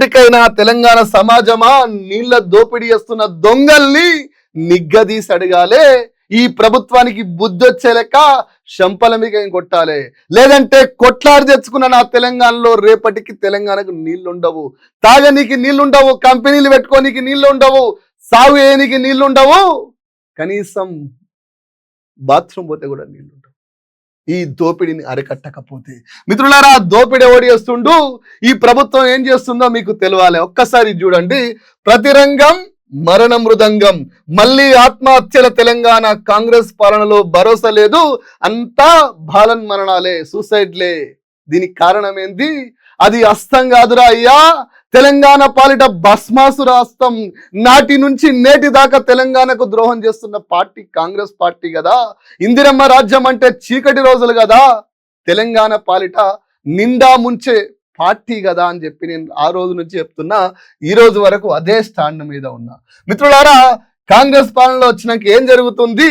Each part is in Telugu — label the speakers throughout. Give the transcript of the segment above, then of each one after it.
Speaker 1: ఇప్పటికైనా తెలంగాణ సమాజమా? నీళ్ళ దోపిడీ చేస్తున్న దొంగల్ని నిగ్గదీసి అడగాలే ఈ ప్రభుత్వానికి బుద్ధి వచ్చే లెక్క శంపలమిక కొట్టాలి. లేదంటే కొట్లాడి తెచ్చుకున్న నా తెలంగాణలో రేపటికి తెలంగాణకు నీళ్ళు ఉండవు తాగనీకి నీళ్ళు ఉండవు కంపెనీలు పెట్టుకోనికి నీళ్ళు ఉండవు సాగు వేయనీకి నీళ్ళు ఉండవు కనీసం బాత్రూమ్ పోతే కూడా నీళ్ళు ఈ దోపిడిని అరికట్టకపోతే. మిత్రులారా దోపిడి ఎవడు చేస్తుండు? ఈ ప్రభుత్వం ఏం చేస్తుందో మీకు తెలియాలి ఒక్కసారి చూడండి. ప్రతి రంగం మరణ మృదంగం మళ్ళీ ఆత్మహత్యల తెలంగాణ కాంగ్రెస్ పాలనలో భరోసా లేదు. అంతా బాలన్ మరణాలే సూసైడ్లే. దీనికి కారణం ఏంది? అది అస్తం కాదురా అయ్యా. తెలంగాణ పాలిట భస్మాసు రాష్ట్రం నాటి నుంచి నేటి దాకా తెలంగాణకు ద్రోహం చేస్తున్న పార్టీ కాంగ్రెస్ పార్టీ కదా. ఇందిరమ్మ రాజ్యం అంటే చీకటి రోజులు కదా. తెలంగాణ పాలిట నిండా ముంచే పార్టీ కదా అని చెప్పి నేను ఆ రోజు నుంచి చెప్తున్నా. ఈ రోజు వరకు అదే స్టాండ్ మీద ఉన్నా. మిత్రులారా కాంగ్రెస్ పాలనలో వచ్చినాక ఏం జరుగుతుంది?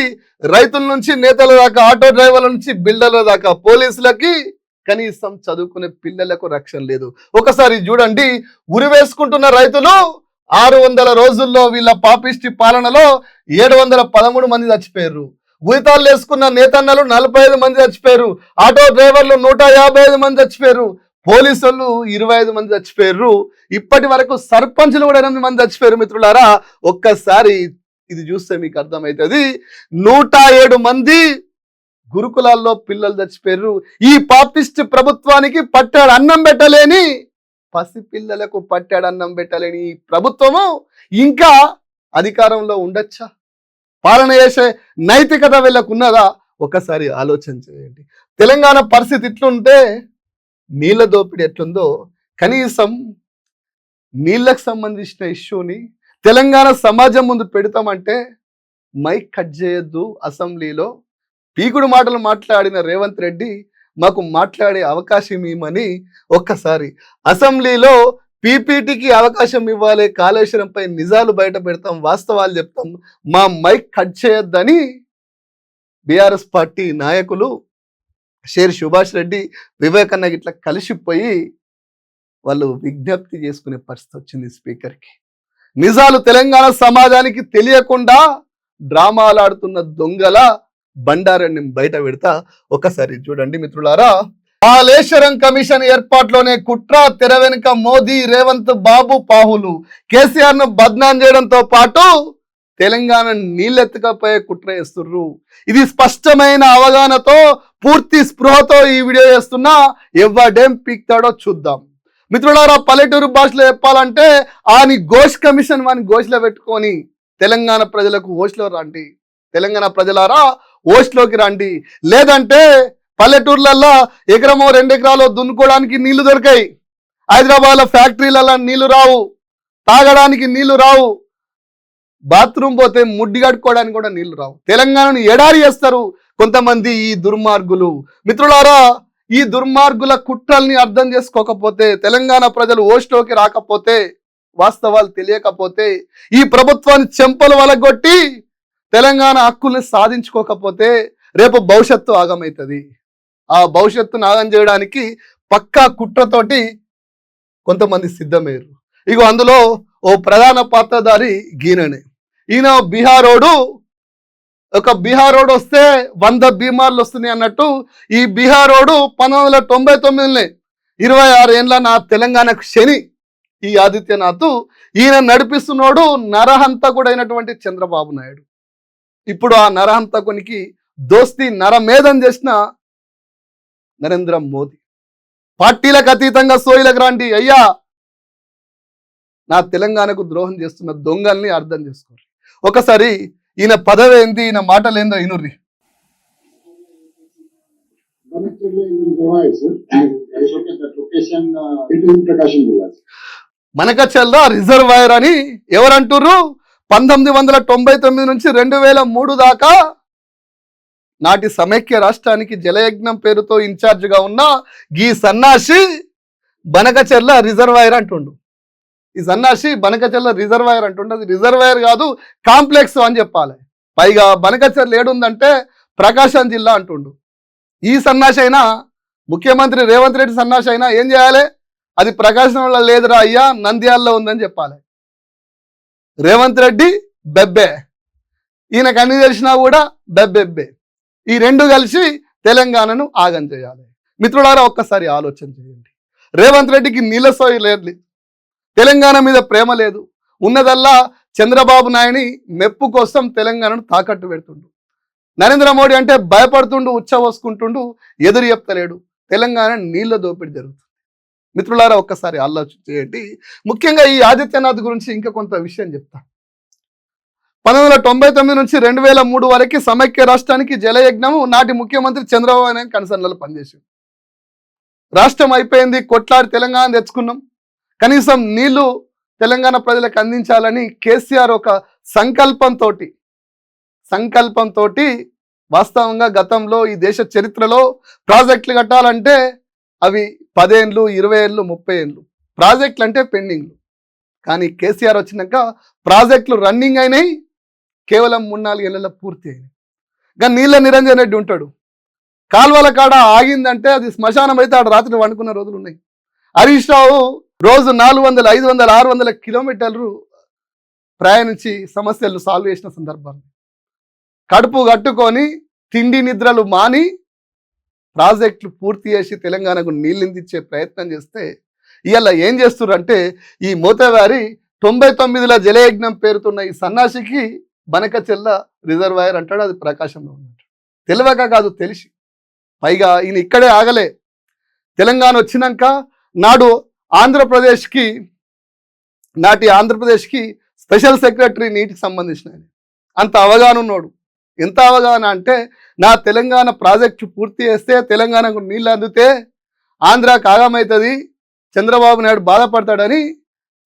Speaker 1: రైతుల నుంచి నేతల దాకా ఆటో డ్రైవర్ల నుంచి బిల్డర్ల దాకా పోలీసులకి కనీసం చదువుకునే పిల్లలకు రక్షణ లేదు. ఒకసారి చూడండి ఉరివేసుకుంటున్న రైతులు ఆరు వందల రోజుల్లో వీళ్ళ పాపిష్టి పాలనలో ఏడు వందల పదమూడు మంది చచ్చిపోయారు. ఉయితాలు వేసుకున్న నేతన్నలు నలభై ఐదు మంది చచ్చిపోయారు. ఆటో డ్రైవర్లు నూట యాభై ఐదు మంది చచ్చిపోయారు. పోలీసులు ఇరవై ఐదు మంది చచ్చిపోయారు. ఇప్పటి వరకు సర్పంచులు కూడా ఎనిమిది మంది చచ్చిపోయారు మిత్రులారా. ఒక్కసారి ఇది చూస్తే మీకు అర్థమవుతుంది. నూట ఏడు మంది గురుకులాల్లో పిల్లలు చచ్చిపోయారు ఈ పాపిస్ట్ ప్రభుత్వానికి పట్టాడు అన్నం పెట్టలేని పసి పిల్లలకు పట్టాడు అన్నం పెట్టలేని ఈ ప్రభుత్వము ఇంకా అధికారంలో ఉండొచ్చా? పాలన చేసే నైతికత వీళ్ళకు ఉన్నదా? ఒకసారి ఆలోచన చేయండి. తెలంగాణ పరిస్థితి ఇట్లుంటే నీళ్ళ దోపిడీ ఎట్లుందో కనీసం నీళ్ళకు సంబంధించిన ఇష్యూని తెలంగాణ సమాజం ముందు పెడతామంటే మైక్ కట్ చేయొద్దు అసెంబ్లీలో. పీకుడు మాటలు మాట్లాడిన రేవంత్ రెడ్డి మాకు మాట్లాడే అవకాశం ఇవ్వమని ఒక్కసారి అసెంబ్లీలో పీపీటీకి అవకాశం ఇవ్వాలి కాళేశ్వరంపై నిజాలు బయట పెడతాం వాస్తవాలు చెప్తాం. మా మైక్ కట్ చేయొద్దని బీఆర్ఎస్ పార్టీ నాయకులు షేర్ సుభాష్ రెడ్డి వివేకన్న ఇట్లా కలిసిపోయి వాళ్ళు విజ్ఞప్తి చేసుకునే పరిస్థితి వచ్చింది స్పీకర్కి. నిజాలు తెలంగాణ సమాజానికి తెలియకుండా డ్రామాలు ఆడుతున్న దొంగల బండారాన్ని బయట పెడతా ఒకసారి చూడండి మిత్రులారా. కాళేశ్వరం కమిషన్ ఏర్పాటులోనే కుట్ర తెర వెనుక మోదీ రేవంత్ బాబు పాహులు. కేసీఆర్ను బద్నాం చేయడంతో పాటు తెలంగాణ నీళ్ళెత్తకపోయే కుట్ర చేస్తుర్రు. ఇది స్పష్టమైన అవగాహనతో పూర్తి స్పృహతో ఈ వీడియో చేస్తున్నా ఎవడేం పీక్తాడో చూద్దాం. మిత్రులారా పల్లెటూరు భాషలో చెప్పాలంటే ఆని ఘోష్ కమిషన్ వాని ఘోష్లో పెట్టుకొని తెలంగాణ ప్రజలకు ఓష్లో రండి. తెలంగాణ ప్రజలారా ఓస్ట్లోకి రండి. లేదంటే పల్లెటూర్లల్లో ఎకరమో రెండు ఎకరాలు దున్నుకోవడానికి నీళ్ళు దొరికాయి. హైదరాబాద్లో ఫ్యాక్టరీలలో నీళ్ళు రావు. తాగడానికి నీళ్ళు రావు. బాత్రూమ్ పోతే ముడ్డి కట్టుకోవడానికి కూడా నీళ్ళు రావు. తెలంగాణను ఎడారి చేస్తారు కొంతమంది ఈ దుర్మార్గులు. మిత్రులారా ఈ దుర్మార్గుల కుట్రల్ని అర్థం చేసుకోకపోతే తెలంగాణ ప్రజలు ఓస్టోకి రాకపోతే వాస్తవాలు తెలియకపోతే ఈ ప్రభుత్వాన్ని చెంపలు వలగొట్టి తెలంగాణ హక్కుల్ని సాధించుకోకపోతే రేపు భవిష్యత్తు ఆగమవుతుంది ఆ భవిష్యత్తును ఆగం చేయడానికి పక్కా కుట్రతోటి కొంతమంది సిద్ధమయ్యారు. ఇక అందులో ఓ ప్రధాన పాత్రధారి గీననే ఈయన బీహారోడు ఒక బీహారోడు వస్తే వంద బీమార్లు వస్తున్నాయి అన్నట్టు ఈ బీహారోడు పంతొమ్మిది వందల తొంభై తొమ్మిదినే ఇరవై ఆరు ఏండ్ల నా తెలంగాణకు శని ఈ ఆదిత్యనాథ్ ఈయన నడిపిస్తున్నాడు కూడా అయినటువంటి చంద్రబాబు నాయుడు. ఇప్పుడు ఆ నరహంతకునికి దోస్తి నరమేధం చేసిన నరేంద్ర మోదీ. పార్టీలకు అతీతంగా సోయిలకు రాండి అయ్యా! నా తెలంగాణకు ద్రోహం చేస్తున్న దొంగల్ని అర్థం చేసుకోరు ఒకసారి ఈయన పదవి ఏంది ఈయన మాటలు ఏందో ఇనుర్రి
Speaker 2: Connectively
Speaker 1: రిజర్వాయర్ అని ఎవరంటుర్రు పంతొమ్మిది వందల తొంభై తొమ్మిది నుంచి రెండు వేల మూడు దాకా నాటి సమైక్య రాష్ట్రానికి జలయజ్ఞం పేరుతో ఇన్ఛార్జిగా ఉన్న గీ సన్నాసి బనకచెర్ల రిజర్వాయర్ అంటుండు. ఈ సన్నాసి బనకచెర్ల రిజర్వాయర్ అంటుండు. అది రిజర్వాయర్ కాదు కాంప్లెక్స్ అని చెప్పాలి. పైగా బనకచెర్ల ఏడుందంటే ప్రకాశం జిల్లా అంటుండు. ఈ సన్నాసి అయినా ముఖ్యమంత్రి రేవంత్ రెడ్డి సన్నాసి అయినా ఏం చేయాలి? అది ప్రకాశంలో లేదురా అయ్యా నంద్యాలలో ఉందని చెప్పాలి. రేవంత్ రెడ్డి బెబ్బే. ఈయనకు అన్ని తెలిసినా కూడా బెబ్బెబ్బే. ఈ రెండు కలిసి తెలంగాణను ఆగం చేయాలి. మిత్రులారా ఒక్కసారి ఆలోచన చేయండి. రేవంత్ రెడ్డికి నీళ్ళ లేదు. తెలంగాణ మీద ప్రేమ లేదు. ఉన్నదల్లా చంద్రబాబు నాయుని మెప్పు కోసం తెలంగాణను తాకట్టు పెడుతుండు. నరేంద్ర మోడీ అంటే భయపడుతుండు ఉచ్చవోసుకుంటుండు ఎదురు చెప్తలేడు. తెలంగాణ నీళ్ళ దోపిడీ జరుగుతుంది. మిత్రులారా ఒక్కసారి ఆలోచన చేయండి. ముఖ్యంగా ఈ ఆదిత్యనాథ్ గురించి ఇంకా కొంత విషయం చెప్తా. పంతొమ్మిది వందల తొంభై తొమ్మిది నుంచి రెండు వేల మూడు వరకు సమైక్య రాష్ట్రానికి జలయజ్ఞము నాటి ముఖ్యమంత్రి చంద్రబాబు నాయుడు కన్సర్న్లలో పనిచేసింది రాష్ట్రం అయిపోయింది కొట్లాడి తెలంగాణ తెచ్చుకున్నాం. కనీసం నీళ్ళు తెలంగాణ ప్రజలకు అందించాలని కేసీఆర్ ఒక సంకల్పంతో సంకల్పంతో వాస్తవంగా గతంలో ఈ దేశ చరిత్రలో ప్రాజెక్టులు కట్టాలంటే అవి పదేండ్లు ఇరవై ఏళ్ళు ముప్పై ఏళ్ళు ప్రాజెక్టులు అంటే పెండింగ్లు. కానీ కేసీఆర్ వచ్చినాక ప్రాజెక్టులు రన్నింగ్ అయినాయి కేవలం మూడు నాలుగు ఏళ్ళలో పూర్తి అయినాయి. కానీ నీళ్ళ నిరంజన్ రెడ్డి ఉంటాడు. కాల్వల కాడ ఆగిందంటే అది శ్మశానం అయితే ఆడ రాత్రి వండుకున్న రోజులు ఉన్నాయి హరీష్ రావు రోజు నాలుగు వందల ఐదు వందల ఆరు వందల కిలోమీటర్లు ప్రయాణించి సమస్యలు సాల్వ్ చేసిన సందర్భాలు. కడుపు కట్టుకొని తిండి నిద్రలు మాని ప్రాజెక్టులు పూర్తి చేసి తెలంగాణకు నీళ్ళిందిచ్చే ప్రయత్నం చేస్తే ఇవాళ ఏం చేస్తున్నారంటే ఈ మోతవారి తొంభై తొమ్మిదిల జలయజ్ఞం పేరుతున్న ఈ సన్నాసికి బనకచెల్ల రిజర్వాయర్ అంటాడు అది ప్రకాశంలో ఉన్నట్టు. తెలియక కాదు తెలిసి. పైగా ఈయన ఇక్కడే ఆగలే. తెలంగాణ వచ్చినాక నాడు ఆంధ్రప్రదేశ్కి నాటి ఆంధ్రప్రదేశ్కి స్పెషల్ సెక్రటరీ నీటికి సంబంధించిన అంత అవగాహన ఉన్నాడు ఎంత అవగాహన అంటే నా తెలంగాణ ప్రాజెక్టు పూర్తి చేస్తే తెలంగాణకు నీళ్ళు అందితే ఆంధ్ర కాగమవుతుంది చంద్రబాబు నాయుడు బాధపడతాడని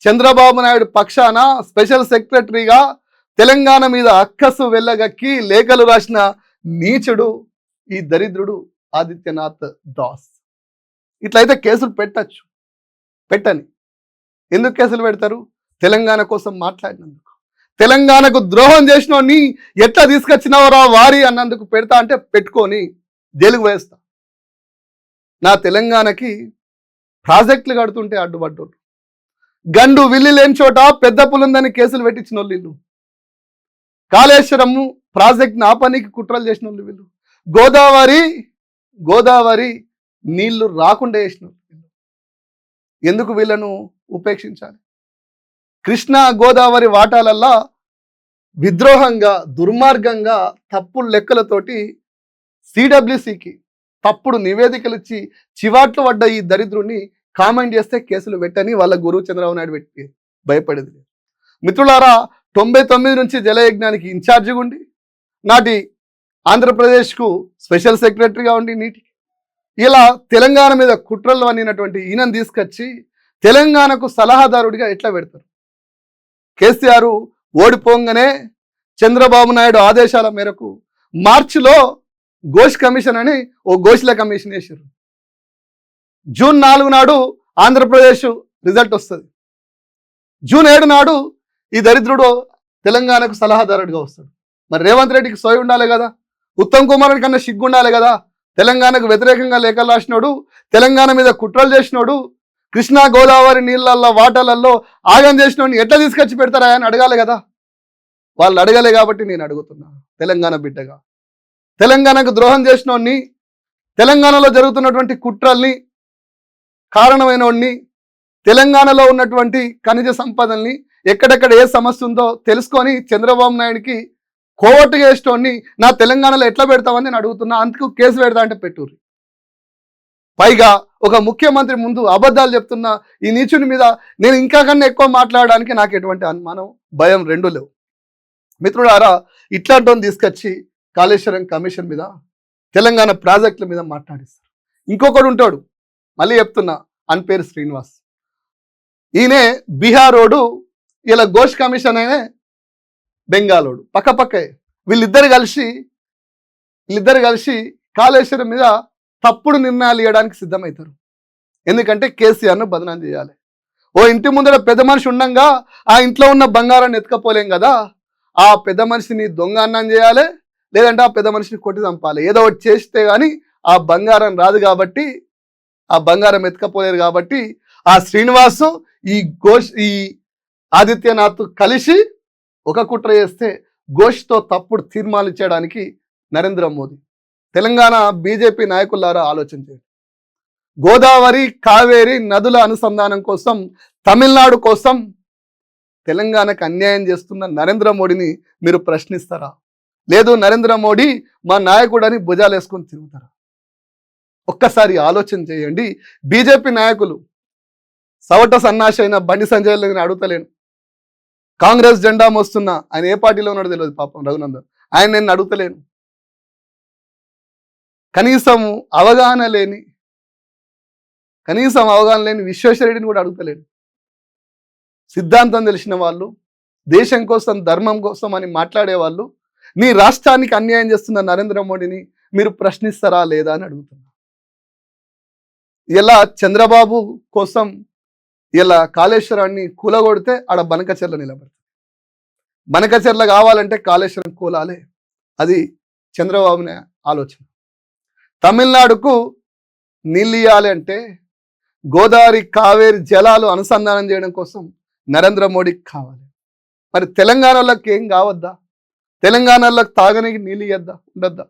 Speaker 1: చంద్రబాబు నాయుడు పక్షాన స్పెషల్ సెక్రటరీగా తెలంగాణ మీద అక్కసు వెళ్ళగక్కి లేఖలు రాసిన నీచుడు ఈ దరిద్రుడు ఆదిత్యనాథ్ దాస్. ఇట్లయితే కేసులు పెట్టచ్చు. పెట్టని. ఎందుకు కేసులు పెడతారు? తెలంగాణ కోసం మాట్లాడినందుకు. తెలంగాణకు ద్రోహం చేసినోని ఎట్లా తీసుకొచ్చినావరా వారి అన్నందుకు పెడతా అంటే పెట్టుకొని జైలుకు వేస్తా నా తెలంగాణకి ప్రాజెక్టులు కడుతుంటే అడ్డుపడ్డోళ్ళు. గండు విల్లి లేని చోట పెద్ద పులుందని కేసులు పెట్టించిన వాళ్ళు. వీళ్ళు కాళేశ్వరము ప్రాజెక్ట్ ఆపనికి కుట్రలు చేసిన వాళ్ళు. వీళ్ళు గోదావరి గోదావరి నీళ్ళు రాకుండా చేసిన ఎందుకు వీళ్ళను ఉపేక్షించాలి? కృష్ణా గోదావరి వాటాలల్లా విద్రోహంగా దుర్మార్గంగా తప్పుడు లెక్కలతోటి సిడబ్ల్యూసికి తప్పుడు నివేదికలు ఇచ్చి చివాట్లు పడ్డ ఈ దరిద్రుని కామెంట్ చేస్తే కేసులు పెట్టని వాళ్ళ గురువు చంద్రబాబు నాయుడు పెట్టి భయపడేది. మిత్రులారా తొంభై తొమ్మిది నుంచి జలయజ్ఞానికి ఇన్ఛార్జిగా ఉండి నాటి ఆంధ్రప్రదేశ్కు స్పెషల్ సెక్రటరీగా ఉండి నీటికి. ఇలా తెలంగాణ మీద కుట్రలు అనినటువంటి ఈయనను తీసుకొచ్చి తెలంగాణకు సలహాదారుడిగా ఎట్లా పెడతారు? కేసీఆర్ ఓడిపోగానే చంద్రబాబు నాయుడు ఆదేశాల మేరకు మార్చిలో ఘోష్ కమిషన్ అని ఓ ఘోష్ల కమిషన్ వేసారు జూన్ నాలుగు నాడు ఆంధ్రప్రదేశ్ రిజల్ట్ వస్తుంది. జూన్ ఏడు నాడు ఈ దరిద్రుడు తెలంగాణకు సలహాదారుడిగా వస్తాడు. మరి రేవంత్ రెడ్డికి సోయి ఉండాలి కదా? ఉత్తమ్ కుమార్ రెడ్డి కన్నా సిగ్గు ఉండాలి కదా? తెలంగాణకు వ్యతిరేకంగా లేఖలు రాసినోడు తెలంగాణ మీద కుట్రలు చేసినోడు కృష్ణా గోదావరి నీళ్ళల్లో వాటర్లలో ఆగం చేసినోడిని ఎట్లా తీసుకొచ్చి పెడతారా అని అడగాలి కదా. వాళ్ళు అడగలే కాబట్టి నేను అడుగుతున్నా తెలంగాణ బిడ్డగా. తెలంగాణకు ద్రోహం చేసినోడిని తెలంగాణలో జరుగుతున్నటువంటి కుట్రల్ని కారణమైనోడిని తెలంగాణలో ఉన్నటువంటి ఖనిజ సంపదల్ని ఎక్కడెక్కడ ఏ సమస్య ఉందో తెలుసుకొని చంద్రబాబు నాయుడికి కోవట్టు వేసినోడిని నా తెలంగాణలో ఎట్లా పెడతామని నేను అడుగుతున్నా అందుకు కేసు పెడతా అంటే పెట్టుర్రి. పైగా ఒక ముఖ్యమంత్రి ముందు అబద్ధాలు చెప్తున్న ఈ నీచుని మీద నేను ఇంకా కన్నా ఎక్కువ మాట్లాడడానికి నాకు ఎటువంటి అనుమానం భయం రెండు లేవు. మిత్రులారా ఇట్లాంటి తీసుకొచ్చి కాళేశ్వరం కమిషన్ మీద తెలంగాణ ప్రాజెక్టుల మీద మాట్లాడిస్తారు. ఇంకొకడు ఉంటాడు మళ్ళీ చెప్తున్నా అని పేరు శ్రీనివాస్. ఈయనే బీహారోడు ఇలా ఘోష్ కమిషన్ అయినే బెంగాలోడు. పక్క పక్కే వీళ్ళిద్దరు కలిసి వీళ్ళిద్దరు కలిసి కాళేశ్వరం మీద తప్పుడు నిర్ణయాలు ఇవ్వడానికి సిద్ధమవుతారు ఎందుకంటే కేసీఆర్ను బదనాం చేయాలి. ఓ ఇంటి ముందర పెద్ద మనిషి ఉండంగా ఆ ఇంట్లో ఉన్న బంగారాన్ని ఎత్తుకపోలేం కదా? ఆ పెద్ద మనిషిని దొంగ అన్నం చేయాలి లేదంటే ఆ పెద్ద మనిషిని కొట్టి చంపాలి. ఏదో ఒకటి చేస్తే కానీ ఆ బంగారం రాదు కాబట్టి ఆ బంగారం ఎత్తుకపోలేరు కాబట్టి ఆ శ్రీనివాసు ఈ ఘోష్ ఈ ఆదిత్యనాథ్ కలిసి ఒక కుట్ర చేస్తే ఘోష్తో తప్పుడు తీర్మానించడానికి నరేంద్ర మోదీ తెలంగాణ బీజేపీ నాయకులారా ఆలోచించండి గోదావరి కావేరి నదుల అనుసంధానం కోసం తమిళనాడు కోసం తెలంగాణకు అన్యాయం చేస్తున్న నరేంద్ర మోడీని మీరు ప్రశ్నిస్తారా? లేదు నరేంద్ర మోడీ మా నాయకుడని భుజాలు వేసుకొని తిరుగుతారా? ఒక్కసారి ఆలోచన చేయండి. బీజేపీ నాయకులు సవట సన్నాసి అయిన బండి సంజయ్ నేను అడుగుతలేను. కాంగ్రెస్ జెండా మోస్తున్నా ఆయన ఏ పార్టీలో ఉన్నాడో తెలియదు పాపం రఘునందన్. ఆయన నేను అడుగుతలేను. కనీసం అవగాహన లేని కనీసం అవగాహన లేని విశ్వేశ్వరుడిని కూడా అడుగుతలేడు. సిద్ధాంతం తెలిసిన వాళ్ళు దేశం కోసం ధర్మం కోసం అని మాట్లాడే వాళ్ళు నీ రాష్ట్రానికి అన్యాయం చేస్తున్న నరేంద్ర మోడీని మీరు ప్రశ్నిస్తారా లేదా అని అడుగుతున్నా. ఇలా చంద్రబాబు కోసం ఇలా కాళేశ్వరాన్ని కూలగొడితే ఆడ బనకచెర్ల నిలబడుతుంది. బనకచెర్ల కావాలంటే కాళేశ్వరం కూలాలే. అది చంద్రబాబునే ఆలోచన. తమిళనాడుకు నీళ్ళు ఇవ్వాలి అంటే గోదావరి కావేరి జలాలు అనుసంధానం చేయడం కోసం నరేంద్ర మోడీకి కావాలి. మరి తెలంగాణలోకి ఏం కావద్దా? తెలంగాణలోకి తాగనికి నీళ్ళు ఇవ్వద్దా ఉండద్దా?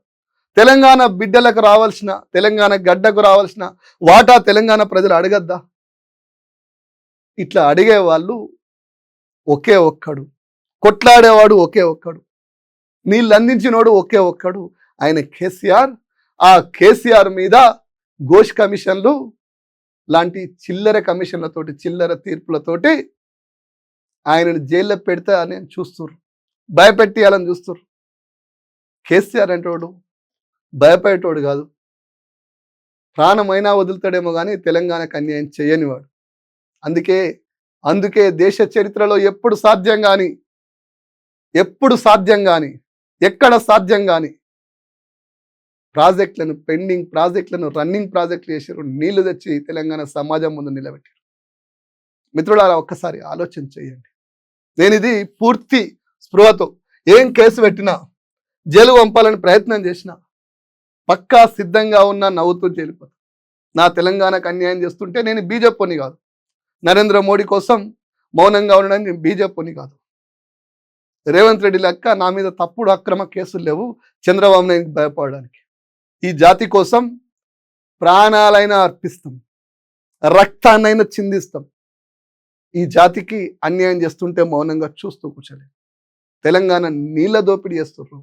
Speaker 1: తెలంగాణ బిడ్డలకు రావాల్సిన తెలంగాణ గడ్డకు రావాల్సిన వాటా తెలంగాణ ప్రజలు అడగద్దా? ఇట్లా అడిగే వాళ్ళు ఒకే ఒక్కడు. కొట్లాడేవాడు ఒకే ఒక్కడు. నీళ్ళు అందించినోడు ఒకే ఒక్కడు. ఆయన కేసీఆర్ ఆ కేసీఆర్ మీద ఘోష్ కమిషన్లు లాంటి చిల్లర కమిషన్లతోటి చిల్లర తీర్పులతోటి ఆయనను జైల్లో పెడితే అని చూస్తున్నారు భయపెట్టియాలని చూస్తున్నారు కేసీఆర్ అంటేవాడు భయపడేటోడు కాదు. ప్రాణమైనా వదులుతాడేమో కానీ తెలంగాణకు అన్యాయం చేయనివాడు. అందుకే అందుకే దేశ చరిత్రలో ఎప్పుడు సాధ్యం కానీ ఎప్పుడు సాధ్యం కానీ ఎక్కడ సాధ్యం కానీ ప్రాజెక్టులను పెండింగ్ ప్రాజెక్టులను రన్నింగ్ ప్రాజెక్టులు చేశారు నీళ్ళు తెచ్చి తెలంగాణ సమాజం ముందు నిలబెట్టారు మిత్రులారా ఒక్కసారి ఆలోచన చేయండి. నేను ఇది పూర్తి స్పృహతో ఏం కేసు పెట్టినా జైలు పంపాలని ప్రయత్నం చేసినా పక్కా సిద్ధంగా ఉన్న నవ్వుతూ జైలుపోతా నా తెలంగాణకు అన్యాయం చేస్తుంటే నేను బీజేపీని కాదు. నరేంద్ర మోడీ కోసం మౌనంగా ఉండడానికి బీజేపీని కాదు. రేవంత్ రెడ్డి లెక్క నా మీద తప్పుడు అక్రమ కేసులు లేవు. చంద్రబాబు నాయుడికి భయపడడానికి. ఈ జాతి కోసం ప్రాణాలైనా అర్పిస్తాం రక్తాన్నైనా చిందిస్తాం. ఈ జాతికి అన్యాయం చేస్తుంటే మౌనంగా చూస్తూ కూర్చోలేదు తెలంగాణ నీళ్ళ దోపిడీ చేస్తుర్రు.